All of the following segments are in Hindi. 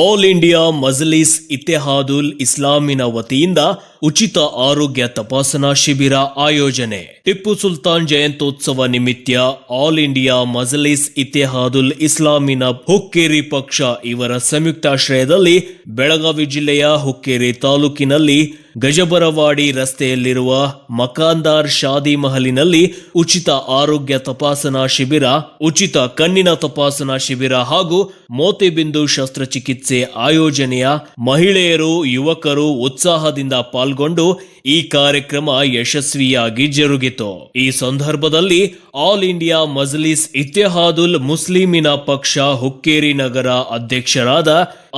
ಆಲ್ ಇಂಡಿಯಾ ಮಜಲಿಸ್ ಇತ್ತೆಹಾದುಲ್ ಇಸ್ಲಾಮಿನ ವತಿಯಿಂದ ಉಚಿತ ಆರೋಗ್ಯ ತಪಾಸಣಾ ಶಿಬಿರ ಆಯೋಜನೆ ಟಿಪ್ಪು ಸುಲ್ತಾನ್ ಜಯಂತ್ಯೋತ್ಸವ ನಿಮಿತ್ತ ಆಲ್ ಇಂಡಿಯಾ ಮಜಲಿಸ್ ಇತಿಹಾದುಲ್ ಇಸ್ಲಾಮಿನ ಹುಕ್ಕೇರಿ ಪಕ್ಷ ಇವರ ಸಂಯುಕ್ತಾಶ್ರಯದಲ್ಲಿ ಬೆಳಗಾವಿ ಜಿಲ್ಲೆಯ ಹುಕ್ಕೇರಿ ತಾಲೂಕಿನಲ್ಲಿ ಗಜಬರವಾಡಿ ರಸ್ತೆಯಲ್ಲಿರುವ ಮಕಾಂದಾರ್ ಶಾದಿ ಮಹಲಿನಲ್ಲಿ ಉಚಿತ ಆರೋಗ್ಯ ತಪಾಸಣಾ ಶಿಬಿರ ಉಚಿತ ಕಣ್ಣಿನ ತಪಾಸಣಾ ಶಿಬಿರ ಹಾಗೂ ಮೋತಿಬಿಂದು ಶಸ್ತ್ರಚಿಕಿತ್ಸೆ ಆಯೋಜನೆಯ ಮಹಿಳೆಯರು ಯುವಕರು ಉತ್ಸಾಹದಿಂದ ಪಾಲ್ಗೊಂಡು ಪಾಲ್ಗೊಂಡು ಈ ಕಾರ್ಯಕ್ರಮ ಯಶಸ್ವಿಯಾಗಿ ಜರುಗಿತು ಈ ಸಂದರ್ಭದಲ್ಲಿ ಆಲ್ ಇಂಡಿಯಾ ಮಜ್ಲಿಸ್ ಇತ್ತೆಹಾದುಲ್ ಮುಸ್ಲಿಮಿನ ಪಕ್ಷ ಹುಕ್ಕೇರಿ ನಗರ ಅಧ್ಯಕ್ಷರಾದ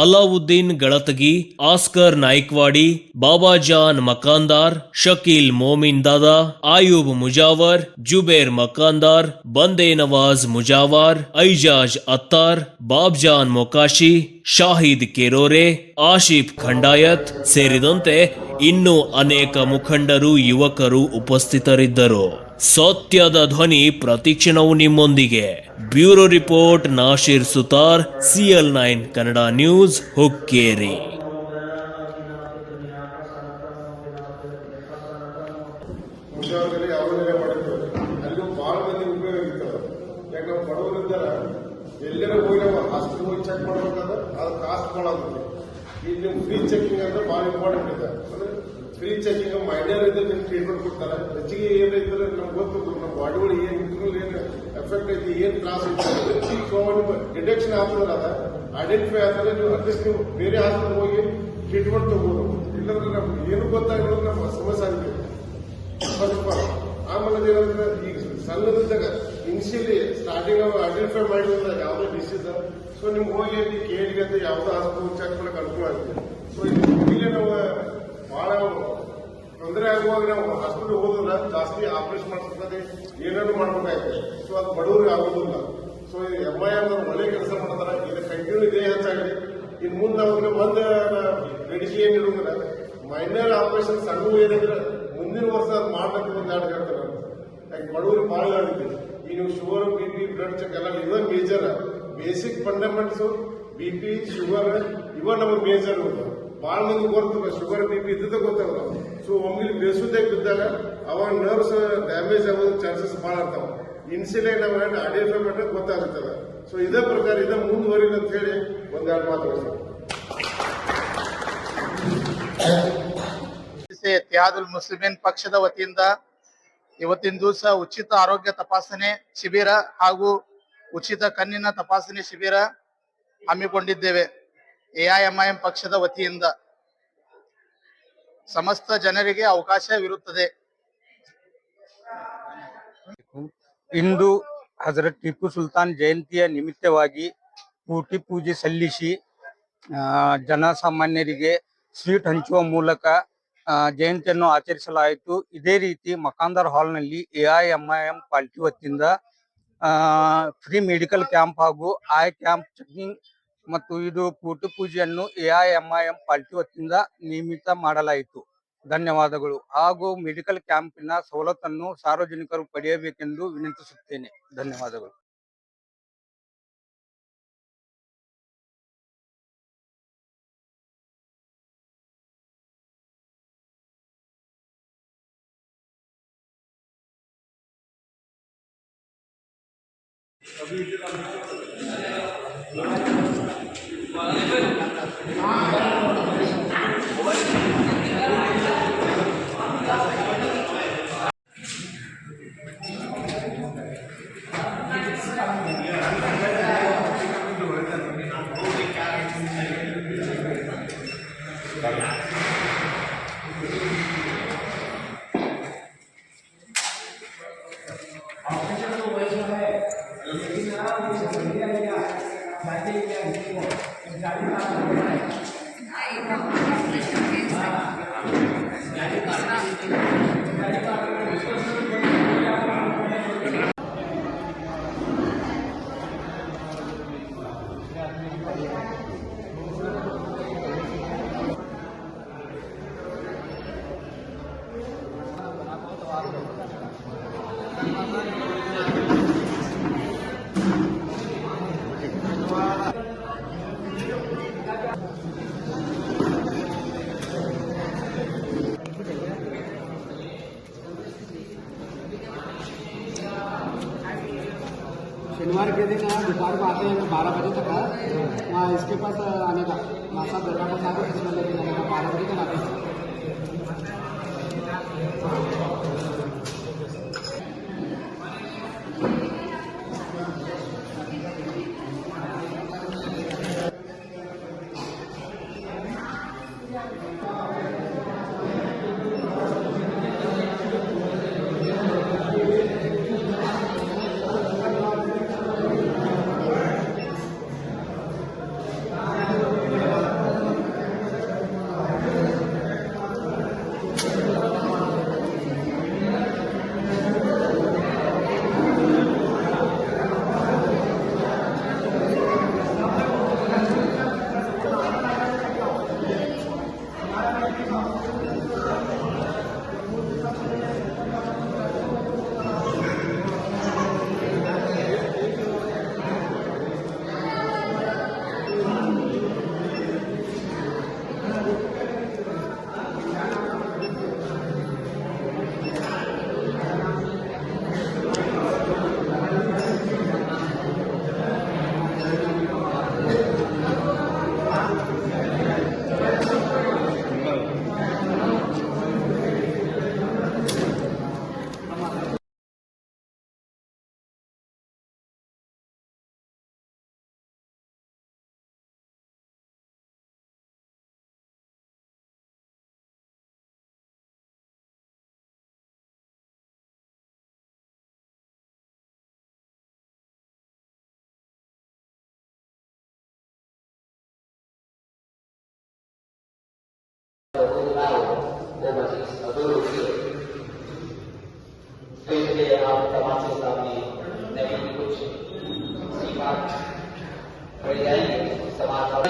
ಅಲಾವುದ್ದೀನ್ ಗಳತಗಿ ಆಸ್ಕರ್ ನಾಯ್ಕ್ವಾಡಿ ಬಾಬಾಜಾನ್ ಮಕಾಂದಾರ್ ಶಕೀಲ್ ಮೋಮಿನ್ ದಾದಾ ಆಯೂಬ್ ಮುಜಾವರ್ ಜುಬೇರ್ ಮಕಾಂದಾರ್ ಬಂದೇ ನವಾಜ್ ಮುಜಾವರ್ ಐಜಾಜ್ ಅತ್ತಾರ್ ಬಾಬ್ಜಾನ್ ಮೊಕಾಶಿ ಶಾಹಿದ್ ಕೆರೋರೆ ಆಶಿಫ್ ಖಂಡಾಯತ್ ಸೇರಿದಂತೆ ಇನ್ನೂ ಅನೇಕ ಮುಖಂಡರು ಯುವಕರು ಉಪಸ್ಥಿತರಿದ್ದರು ಸತ್ಯದ ಧ್ವನಿ ಪ್ರತಿಕ್ಷಣವು ನಿಮ್ಮೊಂದಿಗೆ bureau report Nasir Sutar CL nine Kannada news Hukkeri ಬರ್ತೈತಿ ಏನ್ ತ್ರಾಸ ಡಿಟೆಕ್ಷನ್ ಆಗ್ತದ ಐಡೆಂಟಿಫೈ ಆದ್ರೆ ನೀವು ಅಟ್ಲೀಸ್ಟ್ ನೀವು ಬೇರೆ ಹಾಸ್ಪಿಟಲ್ ಹೋಗಿ ಟ್ರೀಟ್ಮೆಂಟ್ ತಗೋದು ಇಲ್ಲಂದ್ರೆ ನಮ್ಗೆ ಏನು ಗೊತ್ತಾಗಿರೋದು ನಮ್ಮ ಸಮಸ್ಯೆ ಆಗಿದೆ ಆಮೇಲೆ ಏನಂದ್ರೆ ಈಗ ಸಣ್ಣದಿದ್ದಾಗ ಇನಿಷಿಯಲಿ ಸ್ಟಾರ್ಟಿಂಗ್ ಐಡೆಂಟಿಫೈ ಮಾಡಿದ್ರೆ ಯಾವ್ದೋ ಡಿಸೀಸ್ ಸೊ ನಿಮ್ಗೆ ಹೋಗಿ ಕೇಳಿಗೆ ಅಂತ ಯಾವ್ದು ಹಾಸ್ಪಿಟಲ್ ಚೆಕ್ ಮಾಡಕ್ ಅನುಕೂಲ ಆಗ್ತದೆ ಸೊ ಇಲ್ಲಿ ನಾವು ಬಹಳ ತೊಂದರೆ ಆಗುವಾಗ ನಾವು ಹಾಸ್ಪಿಟಲ್ ಹೋದ್ರೆ ಜಾಸ್ತಿ ಆಪರೇಷನ್ ಮಾಡಿಸ್ಬೇಕಾದ್ರೆ ಏನಾದ್ರು ಮಾಡ್ಬೇಕಾಯ್ತು ಸೊ ಅದು ಬಡವರಿಗೆ ಆಗೋದಿಲ್ಲ ಸೊ ಎಮ್ ಐ ಆರ್ ಒಳ್ಳೆ ಕೆಲಸ ಮಾಡ್ತಾರೆ ಇದು ಕಂಟಿನ್ಯೂ ಇದೇ ಹೆಚ್ಚಾಗಿದೆ ಇನ್ ಮುಂದೆ ಅವ್ರಿಗೆ ಒಂದು ಮೆಡಿಸಿನ್ ಏನು ಇಡುವುದಿಲ್ಲ ಮೈನರ್ ಆಪರೇಷನ್ ಸಣ್ಣ ಏನಿದ್ರೆ ಮುಂದಿನ ವರ್ಷ ಅದು ಮಾಡ್ಬೇಕು ಅಂತ ಹೇಳ್ತಾರೆ ಯಾಕೆ ಬಡವರಿಗೆ ಭಾಳ ಈ ನೀವು sugar B P blood check ಎಲ್ಲ ಇವೇ major basic fundamentals B P sugar ಇವಾಗ ನಮಗೆ ಮೇಜರ್ ಭಾಳ ಮಂದಿ ಗೊತ್ತಿಲ್ಲ ಶುಗರ್ ಬಿ ಪಿ ಇದ್ದದ್ದು ಗೊತ್ತಾಗಲ್ಲ ಸೊ ಒಮ್ಮಿಲಿ ಬೇಸುದೇ ಬಿದ್ದಾಗ ಅವ ನರ್ವ್ಸ್ ಡ್ಯಾಮೇಜ್ ಆಗೋ ಚಾನ್ಸಸ್ ಭಾಳ ಇರ್ತಾವ ಇನ್ಸಿಲೆ ನಾವು ಐಡೆಂಟಿಫೈ ಮಾಡ್ರೆ ಗೊತ್ತಾಗುತ್ತದ ಸೊ ಇದೇ ಪ್ರಕಾರ ಇದ ಮುಂದುವರಿಲಿ ಅಂತ ಹೇಳಿ ಒಂದೆರಡು ಮಾತು ತ್ಯಾದುಲ್ ಮುಸ್ಲಿಮಿನ್ ಪಕ್ಷದ ವತಿಯಿಂದ ಇವತ್ತಿನ ದಿವಸ ಉಚಿತ ಆರೋಗ್ಯ ತಪಾಸಣೆ ಶಿಬಿರ ಹಾಗೂ ಉಚಿತ ಕಣ್ಣಿನ ತಪಾಸಣೆ ಶಿಬಿರ ಹಮ್ಮಿಕೊಂಡಿದ್ದೇವೆ ಎಐಎಂಐಎಂ ಪಕ್ಷದ ವತಿಯಿಂದ ಸಮಸ್ತ ಜನರಿಗೆ ಅವಕಾಶವಿರುತ್ತದೆ ಇಂದು ಹಜರತ್ ಟಿಪ್ಪು ಸುಲ್ತಾನ್ ಜಯಂತಿಯ ನಿಮಿತ್ತವಾಗಿ ಕೋಟಿ ಪೂಜೆ ಸಲ್ಲಿಸಿ ಜನಸಾಮಾನ್ಯರಿಗೆ ಸ್ವೀಟ್ ಹಂಚುವ ಮೂಲಕ ಜಯಂತಿಯನ್ನು ಆಚರಿಸಲಾಯಿತು ಇದೇ ರೀತಿ ಮಕಾಂದರ್ ಹಾಲ್ನಲ್ಲಿ ಎಐಎಂಐಎಂ ಪಾಲ್ಟಿ ವತಿಯಿಂದ ಫ್ರೀ ಮೆಡಿಕಲ್ ಕ್ಯಾಂಪ್ ಹಾಗೂ ಐ ಕ್ಯಾಂಪ್ ಚೆಕಿಂಗ್ ಮತ್ತು ಇದು ಕೂಟು ಪೂಜೆಯನ್ನು ಎಐಎಂಐಎಂ ಪಾರ್ಟಿ ವತಿಯಿಂದ ನಿಯಮಿತ ಮಾಡಲಾಯಿತು ಧನ್ಯವಾದಗಳು ಹಾಗೂ ಮೆಡಿಕಲ್ ಕ್ಯಾಂಪಿನ ಸವಲತ್ತನ್ನು ಸಾರ್ವಜನಿಕರು ಪಡೆಯಬೇಕೆಂದು ವಿನಂತಿಸುತ್ತೇನೆ ಧನ್ಯವಾದಗಳು Amen. दोपहर को आते हैं तो बारह बजे तक है हाँ, इसके पास आने का नासा दरगाह के साथ लेके जाने का तो बारह बजे तक आते हैं लाओ वो मजलिस जरूर उठिए तो इसलिए आप तमाम के सामने नई कुछ सीमा बढ़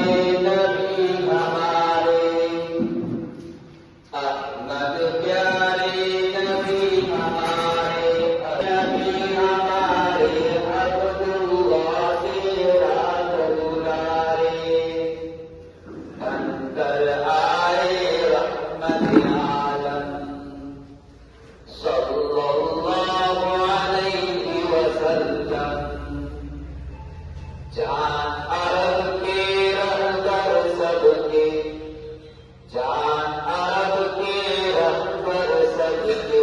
with you.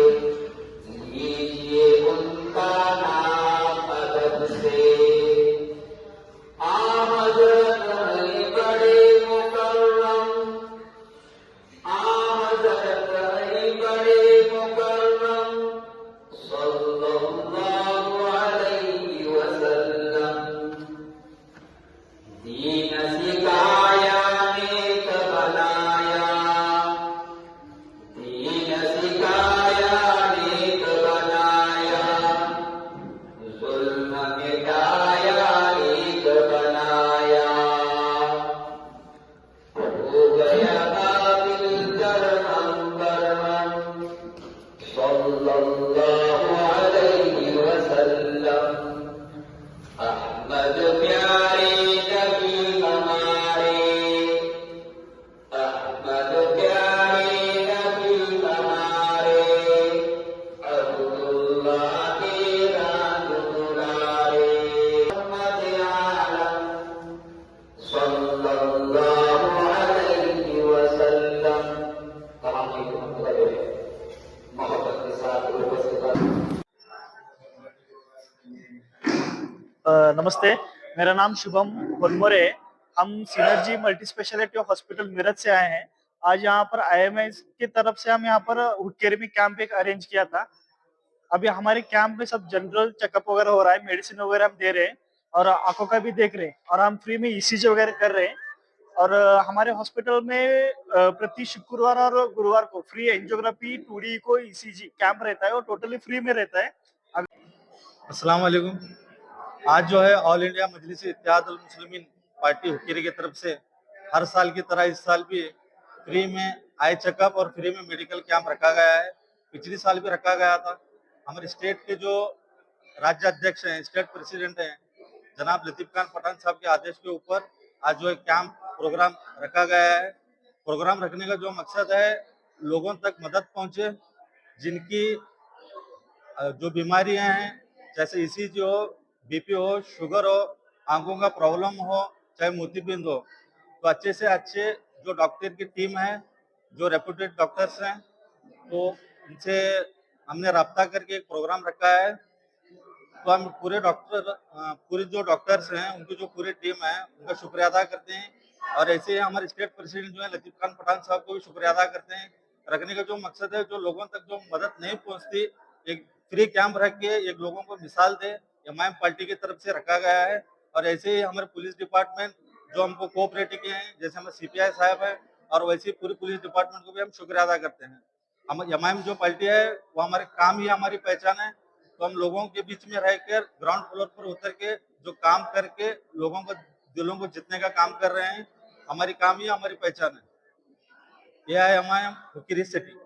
नमस्ते मेरा नाम शुभम बनमोरे हम synergy multi speciality hospital Meerut से आए हैं आज यहाँ पर आई की तरफ से हम यहाँ पर हुडकेरी कैंप एक अरेंज किया था अभी हमारे कैंप में सब जनरल चेकअप वगैरह हो रहा है मेडिसिन वगैरह हम दे रहे हैं और आंखों का भी देख रहे हैं और हम फ्री में ई e वगैरह कर रहे हैं और हमारे हॉस्पिटल में प्रति शुक्रवार और गुरुवार को फ्री एंजियोग्राफी टूडी को ई e कैंप रहता है और टोटली फ्री में रहता है अस्सलाम आज जो है all India Majlis Ittehad Muslimeen party Hukkeri की तरफ से हर साल की तरह इस साल भी फ्री में आई चेकअप और फ्री में मेडिकल कैंप रखा गया है पिछले साल भी रखा गया था हमारे स्टेट के जो राज्य अध्यक्ष हैं स्टेट प्रेसिडेंट हैं जनाब लतीफ खान पठान साहब के आदेश के ऊपर आज जो है कैंप प्रोग्राम रखा गया है प्रोग्राम रखने का जो मकसद है लोगों तक मदद पहुंचे जिनकी जो बीमारियां हैं जैसे इसी e जो बीपी हो शुगर हो आंखों का प्रॉब्लम हो चाहे मोतीबिंद हो तो अच्छे से अच्छे जो डॉक्टर की टीम है जो रेप्यूटेड डॉक्टर्स हैं तो उनसे हमने रब्ता करके एक प्रोग्राम रखा है तो हम पूरे डॉक्टर पूरे जो डॉक्टर्स हैं उनकी जो पूरी टीम है उनका शुक्रिया अदा करते हैं और ऐसे ही हमारे स्टेट प्रेसिडेंट जो है लतीफ खान पठान साहब को भी शुक्रिया अदा करते हैं रखने का जो मकसद है जो लोगों तक जो मदद नहीं पहुंचती एक फ्री कैंप रख के एक लोगों को मिसाल दे एम आई पार्टी की तरफ से रखा गया है और ऐसे ही हमारे पुलिस डिपार्टमेंट जो हमको कोऑपरेटिव किए हैं जैसे हमारे सीपीआई साहब है और वैसे ही पूरी पुलिस डिपार्टमेंट को भी हम शुक्रिया अदा करते हैं हम एम आई जो पार्टी है वो हमारे काम ही हमारी पहचान है तो हम लोगों के बीच में रहकर ग्राउंड फ्लोर पर उतर के जो काम करके लोगों को दिलों को जीतने का काम कर रहे हैं हमारी काम ही हमारी पहचान है यह है हमारे city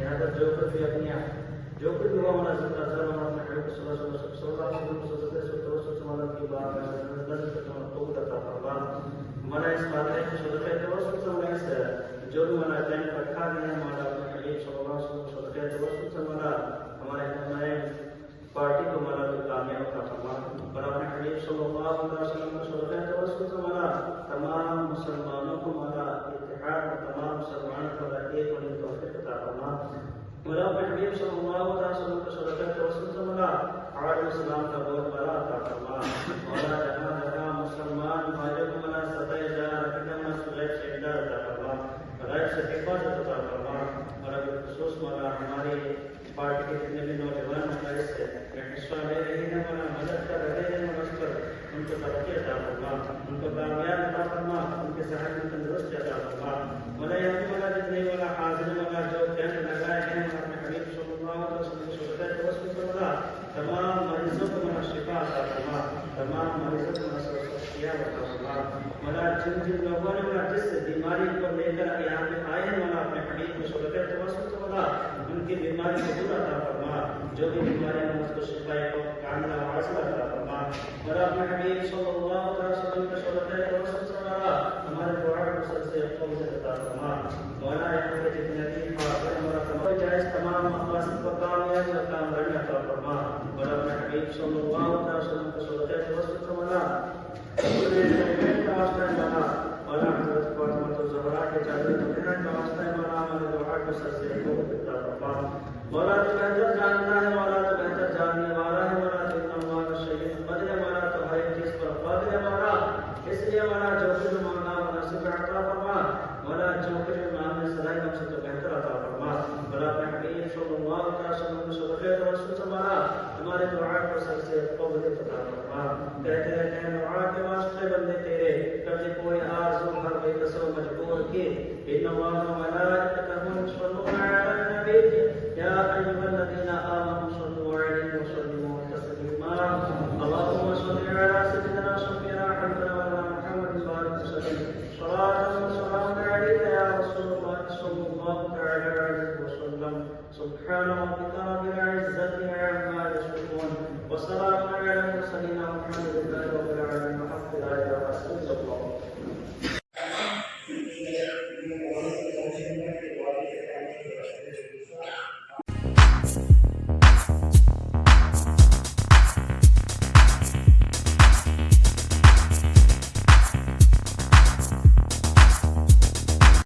Nada deu para ver a minha. Deu para मुला महबीब सल्लल्लाहु अलैहि वसल्लम को सदकत रसूल सल्लल्लाहु अलैहि वसल्लम का बहुत बड़ा अता फरमा मौला जहां जहां मुसलमान भाइयों को मना सदा जहां रखना मसलत शेदा अता फरमा गैर से हिफाजत अता फरमा और अब खसूस मौला हमारे पार्टी के जितने भी नौजवान हमारे से हिस्सा ले रहे हैं मौला मदद कर रहे हैं मदद पर उनको तरक्की अता फरमा उनको कामयाब अता फरमा उनके सेहत में तंदुरुस्ती अता फरमा मौला यहां मौला जितने मौला हाजिर मौला जो धर्माणां मनुष्यत्मनः शिवात्मा धर्माणां मनुष्यत्मनः सरस्वतिया वर्तमान महाराज जिन जिन लोगों ने मना जिस बीमारी को लेकर यहाँ पे आए हैं मना अपने पटी को सुरते तवस्व मना उनकी बीमारी को दूर अता फरमा जो भी बीमारी है उसको शिफाई को कामना हासिल अता फरमा और अपने हबीब सल्लल्लाहु अलैहि वसल्लम के सुरते तवस्व सल्लल्लाहु हमारे दुआ को सबसे कम से अता फरमा मौलाना यहाँ के जितने भी फातिमा और तमाम जायज तमाम मखलास को कामयाब अता फरमा sallallahu alaihi wasallam ke vasıfta bana Hürriyet'in vasıtayı bana bana Hazreti Fatıma Zahra के जाने दुनिया का वास्ता है बना हमारे दुआ को सर से को देता रब्बा मौला तो बेहतर जानता है मौला तो बेहतर जानने वाला है मौला तो इतना हमारा शहीद बने हमारा तो भाई किस पर पद है हमारा इसलिए हमारा जो कुछ मौला मौला से अता फरमा मौला जो कुछ इमाम ने सलाह हमसे तो बेहतर अता फरमा मौला तहकीर सल्लल्लाहु अलैहि वसल्लम सदके तवस्सुल से मौला हमारे दुआ को सबसे कबूल फरमा हैं दुआ के वास्ते बंदे तेरे कभी कोई आ